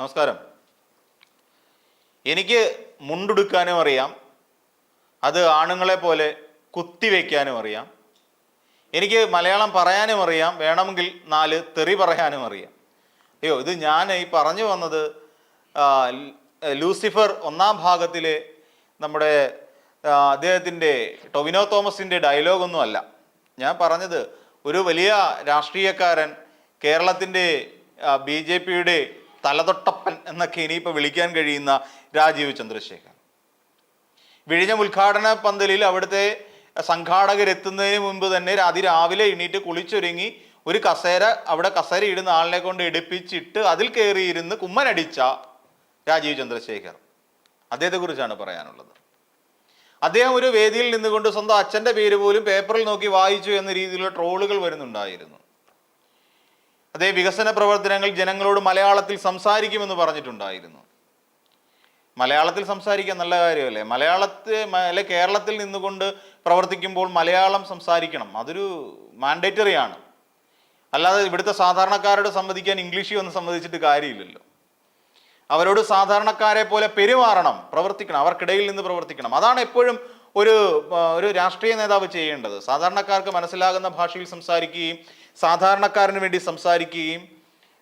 നമസ്കാരം. എനിക്ക് മുണ്ടുടുക്കാനും അറിയാം. അത് ആണുങ്ങളെ പോലെ കുത്തിവെക്കാനും അറിയാം. എനിക്ക് മലയാളം പറയാനും അറിയാം. വേണമെങ്കിൽ നാല് തെറി പറയാനും അറിയാം. അയ്യോ ഇത് ഞാൻ ഈ പറഞ്ഞു വന്നത് ലൂസിഫർ ഒന്നാം ഭാഗത്തിലെ നമ്മുടെ അദ്ദേഹത്തിന്റെ ടൊവിനോ തോമസിന്റെ ഡയലോഗൊന്നുമല്ല ഞാൻ പറഞ്ഞത് ഒരു വലിയ രാഷ്ട്രീയക്കാരൻ കേരളത്തിന്റെ ബി ജെ പിയുടെ തലതൊട്ടപ്പൻ എന്നൊക്കെ ഇനിയിപ്പോൾ വിളിക്കാൻ കഴിയുന്ന രാജീവ് ചന്ദ്രശേഖർ വിഴിഞ്ഞം ഉദ്ഘാടന പന്തലിൽ അവിടുത്തെ സംഘാടകരെത്തുന്നതിന് മുമ്പ് തന്നെ അതിരാവിലെ എണീറ്റ് കുളിച്ചൊരുങ്ങി ഒരു കസേര അവിടെ കസേര ഇടുന്ന ആളിനെ കൊണ്ട് എടുപ്പിച്ചിട്ട് അതിൽ കയറിയിരുന്ന് കുമ്മനടിച്ച രാജീവ് ചന്ദ്രശേഖർ അദ്ദേഹത്തെക്കുറിച്ചാണ് പറയാനുള്ളത്. അദ്ദേഹം ഒരു വേദിയിൽ നിന്നുകൊണ്ട് സ്വന്തം അച്ഛന്റെ പേര് പോലും പേപ്പറിൽ നോക്കി വായിച്ചു എന്ന രീതിയിലുള്ള ട്രോളുകൾ വരുന്നുണ്ടായിരുന്നു. അതേ വികസന പ്രവർത്തനങ്ങൾ ജനങ്ങളോട് മലയാളത്തിൽ സംസാരിക്കുമെന്ന് പറഞ്ഞിട്ടുണ്ടായിരുന്നു. മലയാളത്തിൽ സംസാരിക്കാൻ നല്ല കാര്യമല്ലേ? മലയാളത്തെ അല്ലെ കേരളത്തിൽ നിന്നുകൊണ്ട് പ്രവർത്തിക്കുമ്പോൾ മലയാളം സംസാരിക്കണം. അതൊരു മാൻഡേറ്ററി ആണ്. അല്ലാതെ ഇവിടുത്തെ സാധാരണക്കാരോട് സംവദിക്കാൻ ഇംഗ്ലീഷിൽ ഒന്ന് സംവദിച്ചിട്ട് കാര്യമില്ലല്ലോ. അവരോട് സാധാരണക്കാരെ പോലെ പെരുമാറണം. പ്രവർത്തിക്കണം. അവർക്കിടയിൽ നിന്ന് പ്രവർത്തിക്കണം. അതാണ് എപ്പോഴും ഒരു ഒരു രാഷ്ട്രീയ നേതാവ് ചെയ്യേണ്ടത്. സാധാരണക്കാർക്ക് മനസ്സിലാകുന്ന ഭാഷയിൽ സംസാരിക്കുകയും സാധാരണക്കാരന് വേണ്ടി സംസാരിക്കുകയും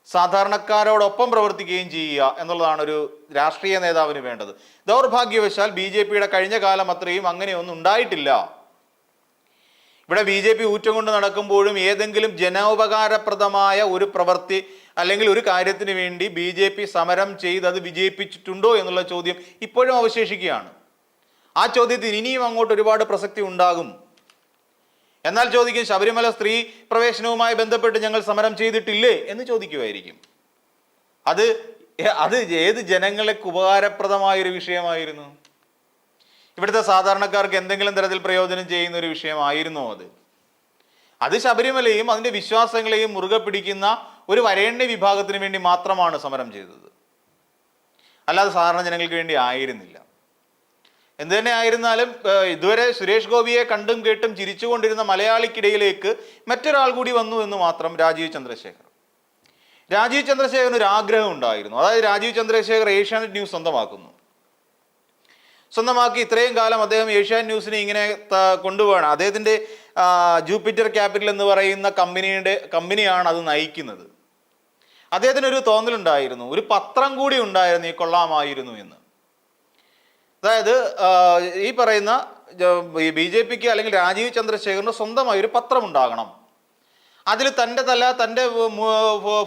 സാധാരണക്കാരോടൊപ്പം പ്രവർത്തിക്കുകയും ചെയ്യുക എന്നുള്ളതാണ് ഒരു രാഷ്ട്രീയ നേതാവിന് വേണ്ടത്. ദൗർഭാഗ്യവശാൽ ബി ജെ പിയുടെ കഴിഞ്ഞ കാലം അത്രയും അങ്ങനെയൊന്നും ഉണ്ടായിട്ടില്ല. ഇവിടെ ബി ജെ പി ഊറ്റം കൊണ്ട് നടക്കുമ്പോഴും ഏതെങ്കിലും ജനോപകാരപ്രദമായ ഒരു പ്രവൃത്തി അല്ലെങ്കിൽ ഒരു കാര്യത്തിന് വേണ്ടി ബി ജെ പി സമരം ചെയ്ത് അത് വിജയിപ്പിച്ചിട്ടുണ്ടോ എന്നുള്ള ചോദ്യം ഇപ്പോഴും അവശേഷിക്കുകയാണ്. ആ ചോദ്യത്തിന് ഇനിയും അങ്ങോട്ട് ഒരുപാട് പ്രസക്തി ഉണ്ടാകും. എന്നാൽ ചോദിക്കും ശബരിമല സ്ത്രീ പ്രവേശനവുമായി ബന്ധപ്പെട്ട് ഞങ്ങൾ സമരം ചെയ്തിട്ടില്ലേ എന്ന് ചോദിക്കുമായിരിക്കും അത് അത് ഏത് ജനങ്ങൾക്ക് ഉപകാരപ്രദമായൊരു വിഷയമായിരുന്നു? ഇവിടുത്തെ സാധാരണക്കാർക്ക് എന്തെങ്കിലും തരത്തിൽ പ്രയോജനം ചെയ്യുന്ന ഒരു വിഷയമായിരുന്നോ അത്? അത് ശബരിമലയും അതിന്റെ വിശ്വാസങ്ങളെയും മുറുകെ പിടിക്കുന്ന ഒരു വരേണ്യ വിഭാഗത്തിന് വേണ്ടി മാത്രമാണ് സമരം ചെയ്തത്. അല്ലാതെ സാധാരണ ജനങ്ങൾക്ക് വേണ്ടി ആയിരുന്നില്ല. എന്ത് തന്നെ ആയിരുന്നാലും ഇതുവരെ സുരേഷ് ഗോപിയെ കണ്ടും കേട്ടും ചിരിച്ചുകൊണ്ടിരുന്ന മലയാളിക്കിടയിലേക്ക് മറ്റൊരാൾ കൂടി വന്നു എന്ന് മാത്രം രാജീവ് ചന്ദ്രശേഖർ. രാജീവ് ചന്ദ്രശേഖരന് ഒരു ആഗ്രഹം ഉണ്ടായിരുന്നു. അതായത് രാജീവ് ചന്ദ്രശേഖർ ഏഷ്യാനെറ്റ് ന്യൂസ് സ്വന്തമാക്കുന്നു. സ്വന്തമാക്കി ഇത്രയും കാലം അദ്ദേഹം ഏഷ്യാനെറ്റ് ന്യൂസിനെ ഇങ്ങനെ കൊണ്ടുപോകണം അദ്ദേഹത്തിന്റെ ജൂപ്പിറ്റർ ക്യാപിറ്റൽ എന്ന് പറയുന്ന കമ്പനിയുടെ കമ്പനിയാണ് അത് നയിക്കുന്നത്. അദ്ദേഹത്തിന് ഒരു തോന്നലുണ്ടായിരുന്നു. ഒരു പത്രം കൂടി ഉണ്ടായിരുന്നു ഈ കൊള്ളാമായിരുന്നു എന്ന്. അതായത് ഈ പറയുന്ന ബി ജെ പിക്ക് അല്ലെങ്കിൽ രാജീവ് ചന്ദ്രശേഖറിന് സ്വന്തമായി ഒരു പത്രം ഉണ്ടാകണം അതിൽ തന്റെ തല തന്റെ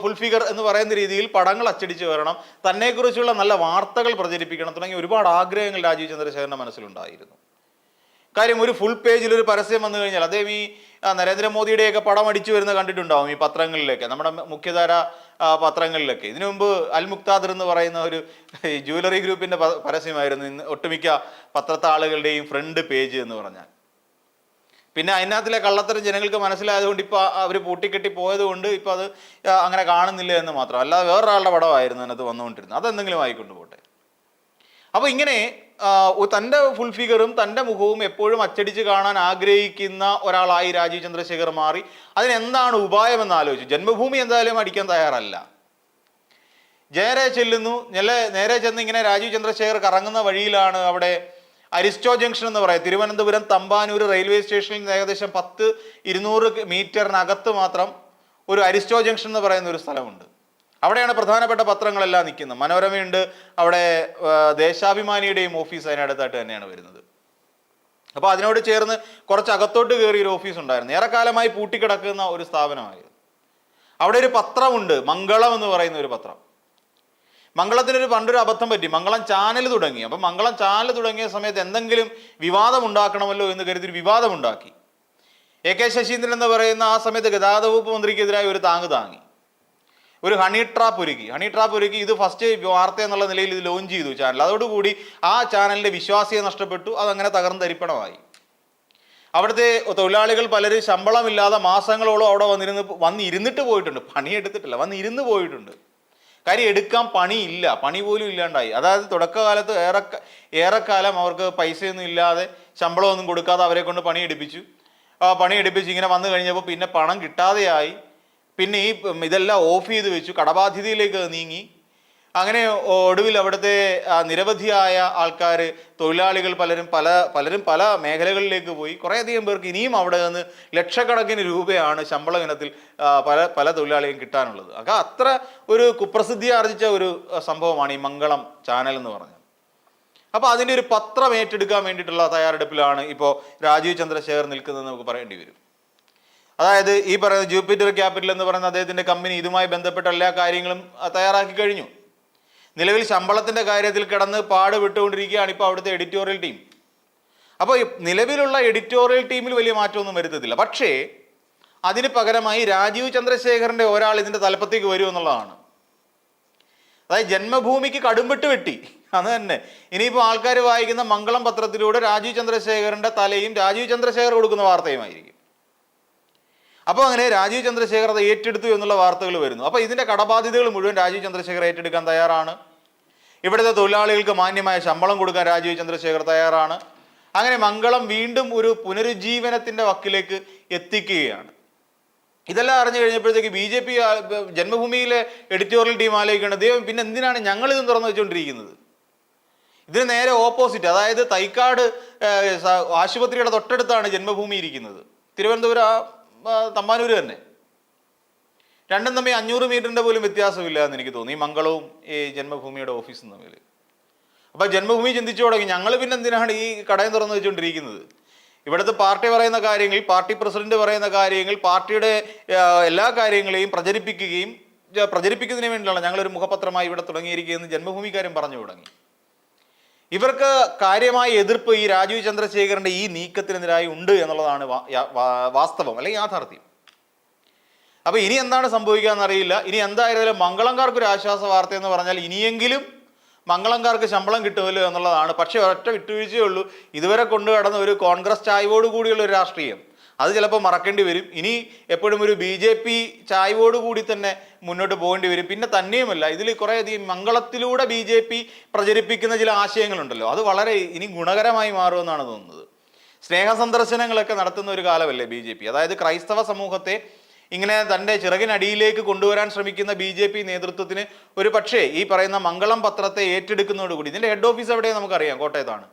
ഫുൾഫിഗർ എന്ന് പറയുന്ന രീതിയിൽ പടങ്ങൾ അച്ചടിച്ച് വരണം. തന്നെക്കുറിച്ചുള്ള നല്ല വാർത്തകൾ പ്രചരിപ്പിക്കണം തുടങ്ങി ഒരുപാട് ആഗ്രഹങ്ങൾ രാജീവ് ചന്ദ്രശേഖരന്റെ മനസ്സിലുണ്ടായിരുന്നു. കാര്യം ഒരു ഫുൾ പേജിൽ ഒരു പരസ്യം വന്നു കഴിഞ്ഞാൽ അദ്ദേഹം ഈ നരേന്ദ്രമോദിയുടെയൊക്കെ പടം അടിച്ചു വരുന്ന കണ്ടിട്ടുണ്ടാവും ഈ പത്രങ്ങളിലൊക്കെ. നമ്മുടെ മുഖ്യധാര പത്രങ്ങളിലൊക്കെ. ഇതിനു മുമ്പ് അൽ മുക്താദർ എന്ന് പറയുന്ന ഒരു ജുവലറി ഗ്രൂപ്പിന്റെ പരസ്യമായിരുന്നു. ഇന്ന് ഒട്ടുമിക്ക പത്രത്താളുകളുടെയും ഫ്രണ്ട് പേജ് എന്ന് പറഞ്ഞാൽ. പിന്നെ അതിനകത്തിലെ കള്ളത്തരം ജനങ്ങൾക്ക് മനസ്സിലായതുകൊണ്ട് ഇപ്പോൾ അവർ പൂട്ടിക്കെട്ടി പോയതുകൊണ്ട് ഇപ്പോൾ അത് അങ്ങനെ കാണുന്നില്ല എന്ന് മാത്രം. അല്ലാതെ വേറൊരാളുടെ പടമായിരുന്നു അതിനകത്ത് വന്നുകൊണ്ടിരുന്നത്. അതെന്തെങ്കിലും ആയിക്കൊണ്ട് പോട്ടെ. അപ്പോൾ ഇങ്ങനെ തന്റെ ഫുൾ ഫിഗറും തന്റെ മുഖവും എപ്പോഴും അച്ചടിച്ച് കാണാൻ ആഗ്രഹിക്കുന്ന ഒരാളായി രാജീവ് ചന്ദ്രശേഖർ മാറി. അതിനെന്താണ് ഉപായം എന്ന് ആലോചിച്ചു. ജന്മഭൂമി എന്തായാലും അടിക്കാൻ തയ്യാറല്ല. ജയരെ ചെല്ലുന്നു. നേരെ നേരെ ചെന്ന് ഇങ്ങനെ രാജീവ് ചന്ദ്രശേഖർ കറങ്ങുന്ന വഴിയിലാണ് അവിടെ അരിസ്റ്റോ ജംഗ്ഷൻ എന്ന് പറയാം. തിരുവനന്തപുരം തമ്പാനൂർ റെയിൽവേ സ്റ്റേഷനിൽ നിന്ന് ഏകദേശം പത്ത് ഇരുന്നൂറ് മീറ്ററിനകത്ത് മാത്രം ഒരു അരിസ്റ്റോ ജംഗ്ഷൻ എന്ന് പറയുന്ന ഒരു സ്ഥലമുണ്ട്. അവിടെയാണ് പ്രധാനപ്പെട്ട പത്രങ്ങളെല്ലാം നിൽക്കുന്നത്. മനോരമയുണ്ട് അവിടെ ദേശാഭിമാനിയുടെയും ഓഫീസ് അതിനടുത്തായിട്ട് തന്നെയാണ് വരുന്നത്. അപ്പോൾ അതിനോട് ചേർന്ന് കുറച്ച് അകത്തോട്ട് കയറി ഒരു ഓഫീസ് ഉണ്ടായിരുന്നു ഏറെക്കാലമായി പൂട്ടിക്കിടക്കുന്ന ഒരു സ്ഥാപനമായിരുന്നു. അവിടെ ഒരു പത്രമുണ്ട് മംഗളം എന്ന് പറയുന്ന ഒരു പത്രം. മംഗളത്തിനൊരു പണ്ടൊരു അബദ്ധം പറ്റി. മംഗളം ചാനൽ തുടങ്ങി. അപ്പം മംഗളം ചാനൽ തുടങ്ങിയ സമയത്ത് എന്തെങ്കിലും വിവാദം ഉണ്ടാക്കണമല്ലോ എന്ന് കരുതി ഒരു വിവാദം ഉണ്ടാക്കി. എ കെ ശശീന്ദ്രൻ എന്ന് പറയുന്ന ആ സമയത്ത് ഗതാഗത വകുപ്പ് മന്ത്രിക്കെതിരായി ഒരു താങ്ങ് താങ്ങി. ഒരു ഹണി ട്രാപ്പ് ഒരുക്കി. ഹണി ട്രാപ്പ് ഒരുക്കി. ഇത് ഫസ്റ്റ് വാർത്ത എന്നുള്ള നിലയിൽ ഇത് ലോഞ്ച് ചെയ്തു ചാനൽ അതോടുകൂടി ആ ചാനലിന്റെ വിശ്വാസ്യത നഷ്ടപ്പെട്ടു. അതങ്ങനെ തകർന്ന് തരിപ്പണമായി. അവിടുത്തെ തൊഴിലാളികൾ പലരും ശമ്പളമില്ലാതെ മാസങ്ങളോളം അവിടെ വന്നിരുന്ന് വന്നിരുന്നിട്ട് പോയിട്ടുണ്ട്. പണിയെടുത്തിട്ടില്ല വന്നിരുന്ന് പോയിട്ടുണ്ട്. കാര്യം എടുക്കാൻ പണിയില്ല. പണി പോലും ഇല്ലാണ്ടായി. അതായത് തുടക്കകാലത്ത് ഏറെ ഏറെക്കാലം അവർക്ക് പൈസയൊന്നും ഇല്ലാതെ ശമ്പളമൊന്നും കൊടുക്കാതെ അവരെ കൊണ്ട് പണിയെടുപ്പിച്ചു. പണിയെടുപ്പിച്ച് ഇങ്ങനെ വന്നു കഴിഞ്ഞപ്പോൾ പിന്നെ പണം കിട്ടാതെയായി. പിന്നെ ഈ ഇതെല്ലാം ഓഫ് ചെയ്ത് വെച്ചു കടബാധ്യതയിലേക്ക് നീങ്ങി. അങ്ങനെ ഒടുവിൽ അവിടുത്തെ നിരവധിയായ ആൾക്കാർ തൊഴിലാളികൾ പലരും പല പലരും പല മേഖലകളിലേക്ക് പോയി. കുറേയധികം പേർക്ക് ഇനിയും അവിടെ നിന്ന് ലക്ഷക്കണക്കിന് രൂപയാണ് ശമ്പള ഇനത്തിൽ പല പല തൊഴിലാളികളും കിട്ടാനുള്ളത്. അക അത്ര ഒരു കുപ്രസിദ്ധി ആർജിച്ച ഒരു സംഭവമാണ് ഈ മംഗളം ചാനൽ എന്ന് പറഞ്ഞത്. അപ്പോൾ അതിന്റെ ഒരു പത്രം ഏറ്റെടുക്കാൻ വേണ്ടിയിട്ടുള്ള തയ്യാറെടുപ്പിലാണ് ഇപ്പോൾ രാജീവ് ചന്ദ്രശേഖർ നിൽക്കുന്നത് നമുക്ക് പറയേണ്ടി വരും. അതായത് ഈ പറയുന്ന ജൂപ്പിറ്റർ ക്യാപിറ്റൽ എന്ന് പറയുന്ന അദ്ദേഹത്തിന്റെ കമ്പനി ഇതുമായി ബന്ധപ്പെട്ട എല്ലാ കാര്യങ്ങളും തയ്യാറാക്കി കഴിഞ്ഞു. നിലവിൽ ശമ്പളത്തിന്റെ കാര്യത്തിൽ കിടന്ന് പാട് വിട്ടുകൊണ്ടിരിക്കുകയാണ് ഇപ്പോൾ അവിടുത്തെ എഡിറ്റോറിയൽ ടീം അപ്പോൾ നിലവിലുള്ള എഡിറ്റോറിയൽ ടീമിൽ വലിയ മാറ്റമൊന്നും വരുത്തത്തില്ല. പക്ഷേ അതിന് പകരമായി രാജീവ് ചന്ദ്രശേഖറിന്റെ ഒരാൾ ഇതിന്റെ തലപ്പത്തേക്ക് വരും എന്നുള്ളതാണ്. അതായത് ജന്മഭൂമിക്ക് കടുമ്പിട്ട് വെട്ടി അത് തന്നെ. ഇനിയിപ്പോൾ ആൾക്കാർ വായിക്കുന്ന മംഗളം പത്രത്തിലൂടെ രാജീവ് ചന്ദ്രശേഖറിന്റെ തലയും രാജീവ് ചന്ദ്രശേഖർ കൊടുക്കുന്ന വാർത്തയുമായിരിക്കും. അപ്പോൾ അങ്ങനെ രാജീവ് ചന്ദ്രശേഖർ അത് ഏറ്റെടുത്തു എന്നുള്ള വാർത്തകൾ വരുന്നു. അപ്പോൾ ഇതിന്റെ കടബാധ്യതകൾ മുഴുവൻ രാജീവ് ചന്ദ്രശേഖർ ഏറ്റെടുക്കാൻ തയ്യാറാണ്. ഇവിടുത്തെ തൊഴിലാളികൾക്ക് മാന്യമായ ശമ്പളം കൊടുക്കാൻ രാജീവ് ചന്ദ്രശേഖർ തയ്യാറാണ്. അങ്ങനെ മംഗളം വീണ്ടും ഒരു പുനരുജ്ജീവനത്തിന്റെ വക്കിലേക്ക് എത്തിക്കുകയാണ്. ഇതെല്ലാം അറിഞ്ഞു കഴിഞ്ഞപ്പോഴത്തേക്ക് ബി ജെ പി ജന്മഭൂമിയിലെ എഡിറ്റോറിയൽ ടീം ആലോചിക്കുന്നത് ദൈവം പിന്നെ എന്തിനാണ് ഞങ്ങൾ തുറന്നു വെച്ചുകൊണ്ടിരിക്കുന്നത്? ഇതിന് നേരെ ഓപ്പോസിറ്റ് അതായത് തൈക്കാട് ആശുപത്രിയുടെ തൊട്ടടുത്താണ് ജന്മഭൂമി ഇരിക്കുന്നത്. തിരുവനന്തപുരം തമ്പാനൂര് തന്നെ. രണ്ടും തമ്മിൽ അഞ്ഞൂറ് മീറ്ററിന്റെ പോലും വ്യത്യാസമില്ല എന്ന് എനിക്ക് തോന്നി. ഈ മംഗളവും ഈ ജന്മഭൂമിയുടെ ഓഫീസും തമ്മിൽ. അപ്പോൾ ജന്മഭൂമി ചിന്തിച്ചു തുടങ്ങി. ഞങ്ങൾ പിന്നെ എന്തിനാണ് ഈ കടയും തുറന്ന് വെച്ചുകൊണ്ടിരിക്കുന്നത് ഇവിടുത്തെ പാർട്ടി പറയുന്ന കാര്യങ്ങൾ പാർട്ടി പ്രസിഡന്റ് പറയുന്ന കാര്യങ്ങൾ പാർട്ടിയുടെ എല്ലാ കാര്യങ്ങളെയും പ്രചരിപ്പിക്കുകയും പ്രചരിപ്പിക്കുന്നതിന് വേണ്ടിയാണ് ഞങ്ങളൊരു മുഖപത്രമായി ഇവിടെ തുടങ്ങിയിരിക്കുകയെന്ന് ജന്മഭൂമിക്കാരും പറഞ്ഞു തുടങ്ങി. ഇവർക്ക് കാര്യമായ എതിർപ്പ് ഈ രാജീവ് ചന്ദ്രശേഖരന്റെ ഈ നീക്കത്തിനെതിരായി ഉണ്ട് എന്നുള്ളതാണ് വാസ്തവം അല്ലെങ്കിൽ യാഥാർത്ഥ്യം. അപ്പൊ ഇനി എന്താണ് സംഭവിക്കുക എന്നറിയില്ല. ഇനി എന്തായാലും മംഗളംകാർക്ക് ഒരു ആശ്വാസ വാർത്ത എന്ന് പറഞ്ഞാൽ ഇനിയെങ്കിലും മംഗളംകാർക്ക് ശമ്പളം കിട്ടുമല്ലോ എന്നുള്ളതാണ്. പക്ഷേ ഒരൊറ്റ വിട്ടുവീഴ്ചയേ ഉള്ളൂ. ഇതുവരെ കൊണ്ടു കടന്ന ഒരു കോൺഗ്രസ് ചായ്വോട് കൂടിയുള്ള ഒരു രാഷ്ട്രീയം. അത് ചിലപ്പോൾ മറക്കേണ്ടി വരും. ഇനി എപ്പോഴും ഒരു ബി ജെ പി ചായ്വോട് കൂടി തന്നെ മുന്നോട്ട് പോകേണ്ടി വരും. പിന്നെ തന്നെയുമല്ല ഇതിൽ കുറേയധികം മംഗളത്തിലൂടെ ബി ജെ പി പ്രചരിപ്പിക്കുന്ന ചില ആശയങ്ങളുണ്ടല്ലോ. അത് വളരെ ഇനി ഗുണകരമായി മാറുമെന്നാണ് തോന്നുന്നത്. സ്നേഹ സന്ദർശനങ്ങളൊക്കെ നടത്തുന്ന ഒരു കാലമല്ലേ ബി ജെ പി? അതായത് ക്രൈസ്തവ സമൂഹത്തെ ഇങ്ങനെ തന്റെ ചിറകിനടിയിലേക്ക് കൊണ്ടുവരാൻ ശ്രമിക്കുന്ന ബി ജെ പി നേതൃത്വത്തിന് ഒരു പക്ഷേ ഈ പറയുന്ന മംഗളം പത്രത്തെ ഏറ്റെടുക്കുന്നതോടുകൂടി ഇതിന്റെ ഹെഡ് ഓഫീസ് എവിടെയാണ് നമുക്കറിയാം കോട്ടയത്താണ്.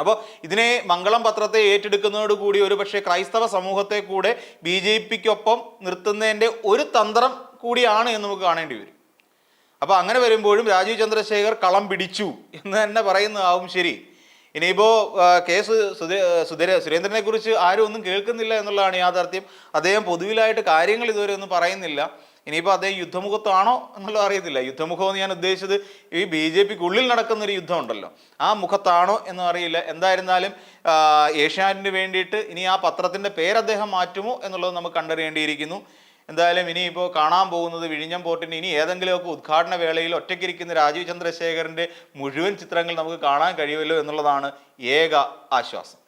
അപ്പോൾ ഇതിനെ മംഗളം പത്രത്തെ ഏറ്റെടുക്കുന്നതോട് കൂടി ഒരു പക്ഷേ ക്രൈസ്തവ സമൂഹത്തെ കൂടെ ബി ജെ പിക്കൊപ്പം നിർത്തുന്നതിന്റെ ഒരു തന്ത്രം കൂടിയാണ് എന്ന് നമുക്ക് കാണേണ്ടി വരും. അപ്പോൾ അങ്ങനെ വരുമ്പോഴും രാജീവ് ചന്ദ്രശേഖർ കളം പിടിച്ചു എന്ന് തന്നെ പറയുന്നതാവും ശരി. ഇനിയിപ്പോൾ കേസ് സുധീ സുധീര സുരേന്ദ്രനെ കുറിച്ച് ആരും ഒന്നും കേൾക്കുന്നില്ല എന്നുള്ളതാണ് യാഥാർത്ഥ്യം. അദ്ദേഹം പൊതുവിലായിട്ട് കാര്യങ്ങൾ ഇതുവരെ ഒന്നും പറയുന്നില്ല. ഇനിയിപ്പോൾ അദ്ദേഹം യുദ്ധമുഖത്താണോ എന്നുള്ളത് അറിയത്തില്ല. യുദ്ധമുഖം എന്ന് ഞാൻ ഉദ്ദേശിച്ചത് ഈ ബി ജെ പിക്ക് ഉള്ളിൽ നടക്കുന്ന ഒരു യുദ്ധം ഉണ്ടല്ലോ ആ മുഖത്താണോ എന്നും അറിയില്ല. എന്തായിരുന്നാലും ഏഷ്യാനിന് വേണ്ടിയിട്ട് ഇനി ആ പത്രത്തിന്റെ പേര് അദ്ദേഹം മാറ്റുമോ എന്നുള്ളത് നമുക്ക് കണ്ടറിയേണ്ടിയിരിക്കുന്നു. എന്തായാലും ഇനിയിപ്പോൾ കാണാൻ പോകുന്നത് വിഴിഞ്ഞം പോർട്ടിന് ഇനി ഏതെങ്കിലുമൊക്കെ ഉദ്ഘാടന വേളയിൽ ഒറ്റയ്ക്കിരിക്കുന്ന രാജീവ് ചന്ദ്രശേഖരന്റെ മുഴുവൻ ചിത്രങ്ങൾ നമുക്ക് കാണാൻ കഴിയുമല്ലോ എന്നുള്ളതാണ് ഏക ആശ്വാസം.